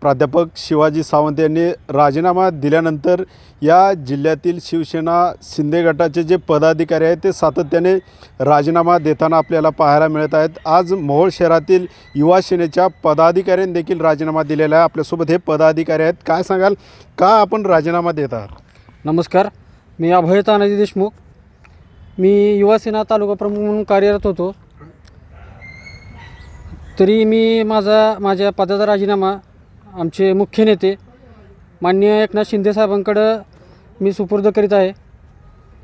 प्राध्यापक शिवाजी सावंत यांनी राजीनामा दिल्यानंतर या जिल्ह्यातील शिवसेना शिंदे गटाचे जे पदाधिकारी आहेत ते सातत्याने राजीनामा देताना आपल्याला पाहायला मिळत आहेत. आज मोहोळ शहरातील युवा सेनेच्या पदाधिकाऱ्यांनी देखील राजीनामा दिलेला आहे. आपल्यासोबत हे पदाधिकारी आहेत. काय सांगाल? का आपण राजीनामा देत आहात? नमस्कार. मी अभय तानाजी देशमुख. मी युवासेना तालुका प्रमुख म्हणून कार्यरत होतो. तरी मी माझा माझ्या पदाचा राजीनामा आमचे मुख्य नेते माननीय एकनाथ शिंदे साहेबांकडं मी सुपूर्द करीत आहे.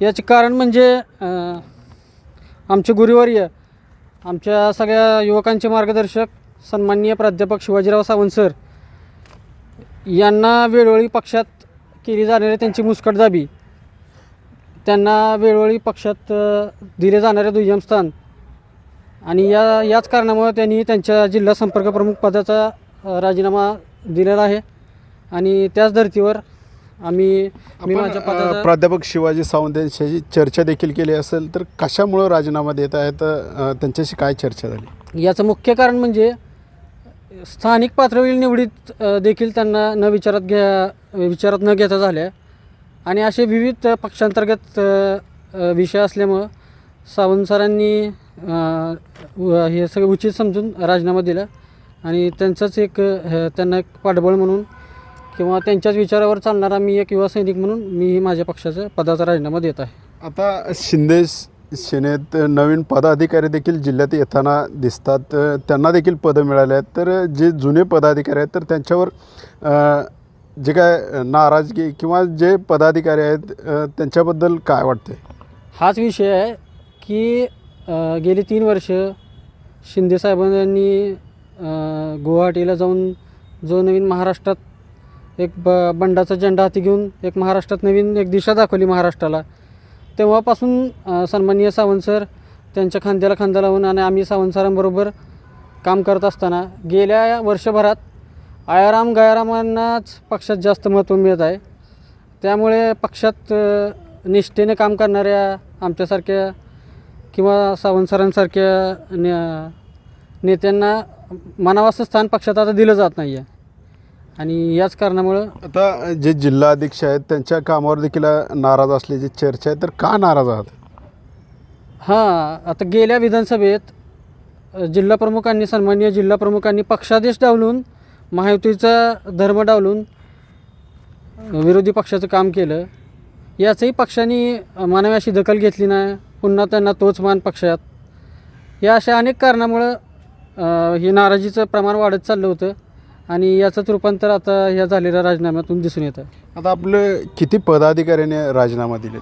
याचे कारण म्हणजे आमचे गुरुवर्य आमच्या सगळ्या युवकांचे मार्गदर्शक सन्माननीय प्राध्यापक शिवाजीराव सावंत सर यांना वेळोवेळी पक्षात केली जाणारी त्यांची मुस्कटदाबी त्यांना वेळोवेळी पक्षात दिले जाणारे दुय्यम स्थान आणि या याच कारणामुळे त्यांनी त्यांच्या जिल्हा संपर्क प्रमुख पदाचा राजीनामा दिलेला आहे. आणि त्याच धर्तीवर आम्ही मी माझ्या पदाचा प्राध्यापक शिवाजी सावंत यांच्याशी चर्चा देखील केली असेल तर कशामुळं राजीनामा देत आहेत अ, त्यांच्याशी काय चर्चा झाली? याचं मुख्य कारण म्हणजे स्थानिक पातळीवरील निवडीत अ, देखील त्यांना न विचारात घ्या विचारात न घेता झाल्या. आणि असे विविध पक्षांतर्गत अ, अ, विषय असल्यामुळं सावंत सरांनी अ, व- हे सगळं उचित समजून राजीनामा दिला. आणि त्यांचंच एक अ, त्यांना एक पाठबळ म्हणून किंवा त्यांच्याच विचारावर चालणारा मी एक युवा सैनिक म्हणून मी माझ्या पक्षाचा पदाचा राजीनामा देत आहे. आता शिंदे सेनेत नवीन पदाधिकारी देखील जिल्ह्यात येताना दिसतात. त्यांना देखील पदं मिळाले आहेत. तर जे जुने पदाधिकारी आहेत तर त्यांच्यावर अ, जे काय नाराजगी किंवा जे पदाधिकारी आहेत अ, त्यांच्याबद्दल काय वाटते हाच विषय आहे की अ, गेली तीन वर्ष शिंदे साहेबांनी गुवाहाटीला जाऊन जो नवीन महाराष्ट्रात एक ब बंडाचा झेंडा हाती घेऊन एक महाराष्ट्रात नवीन एक दिशा दाखवली महाराष्ट्राला. तेव्हापासून सन्माननीय सावंत सर त्यांच्या खांद्याला खांदा लावून आणि आम्ही सावंत सरांबरोबर काम करत असताना गेल्या वर्षभरात आयाराम गयारामांनाच पक्षात जास्त महत्त्व मिळत आहे. त्यामुळे पक्षात निष्ठेने काम करणाऱ्या आमच्यासारख्या किंवा सावंत सरांसारख्या ने नेत्यांना मनावाचं स्थान पक्षात आता दिलं जात नाही आहे आणि याच कारणामुळं आता जे जिल्हा अध्यक्ष आहेत त्यांच्या कामावर देखील नाराज असल्याची चर्चा आहे तर का नाराज आहात? हां आता गेल्या विधानसभेत जिल्हाप्रमुखांनी सन्माननीय जिल्हाप्रमुखांनी पक्षादेश डावलून महायुतीचा धर्म डावलून विरोधी पक्षाचं काम केलं. याचंही पक्षाने अ, मानवी अशी दखल घेतली नाही. पुन्हा त्यांना तोच मान पक्षात. या अशा अनेक कारणामुळं हे नाराजीचं प्रमाण वाढत चाललं होतं आणि याचंच रूपांतर आता ह्या झालेल्या राजीनाम्यातून दिसून येतं. आता आपले किती पदाधिकाऱ्याने राजीनामा दिले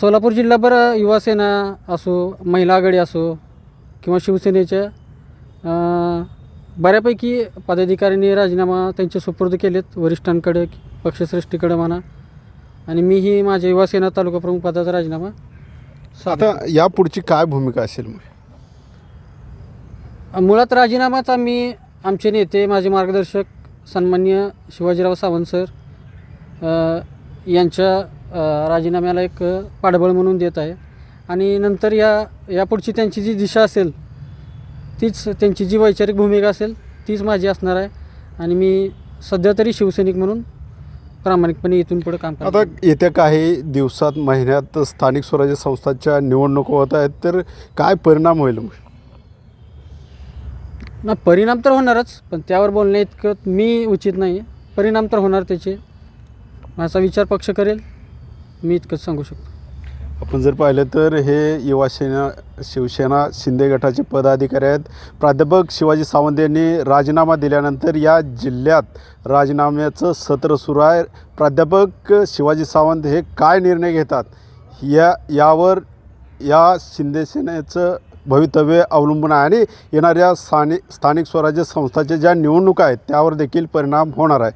सोलापूर जिल्हाभर युवा सेना असो महिला आघाडी असो किंवा शिवसेनेच्या बऱ्यापैकी पदाधिकाऱ्यांनी राजीनामा त्यांचे सुपूर्द केलेत वरिष्ठांकडे पक्षश्रेष्ठीकडे म्हणा. आणि मीही माझ्या युवा सेना तालुका प्रमुख पदाचा राजीनामा आता यापुढची काय भूमिका असेल मग? मुळात राजीनामाच आम्ही आमचे नेते माझे मार्गदर्शक सन्मान्य शिवाजीराव सावंत सर यांच्या राजीनाम्याला एक पाठबळ म्हणून देत आहे. आणि नंतर या यापुढची त्यांची जी दिशा असेल तीच त्यांची जी वैचारिक भूमिका असेल तीच माझी असणार आहे. आणि मी सध्या तरी शिवसैनिक म्हणून प्रामाणिकपणे इथून पुढे काम आता येत्या काही दिवसात महिन्यात स्थानिक स्वराज्य संस्थांच्या निवडणुका होत आहेत तर काय परिणाम होईल? मग ना परिणाम तर होणारच पण त्यावर बोलणे इतकं मी उचित नाही परिणाम तर होणार त्याचे. माझा विचार पक्ष करेल. मी इतकंच सांगू शकतो. आपण जर पाहिलं तर हे युवा सेना शिवसेना शिंदे गटाचे पदाधिकारी आहेत. प्राध्यापक शिवाजी सावंत यांनी राजीनामा दिल्यानंतर या जिल्ह्यात राजीनाम्याचं सत्र सुरू आहे. प्राध्यापक शिवाजी सावंत हे काय निर्णय घेतात? या यावर या शिंदे सेनेचं भवितव्य अवलंबून आहे आणि येणाऱ्या स्थानिक स्थानिक स्वराज्य संस्थाच्या ज्या निवडणुका आहेत त्यावर देखील परिणाम होणार आहे.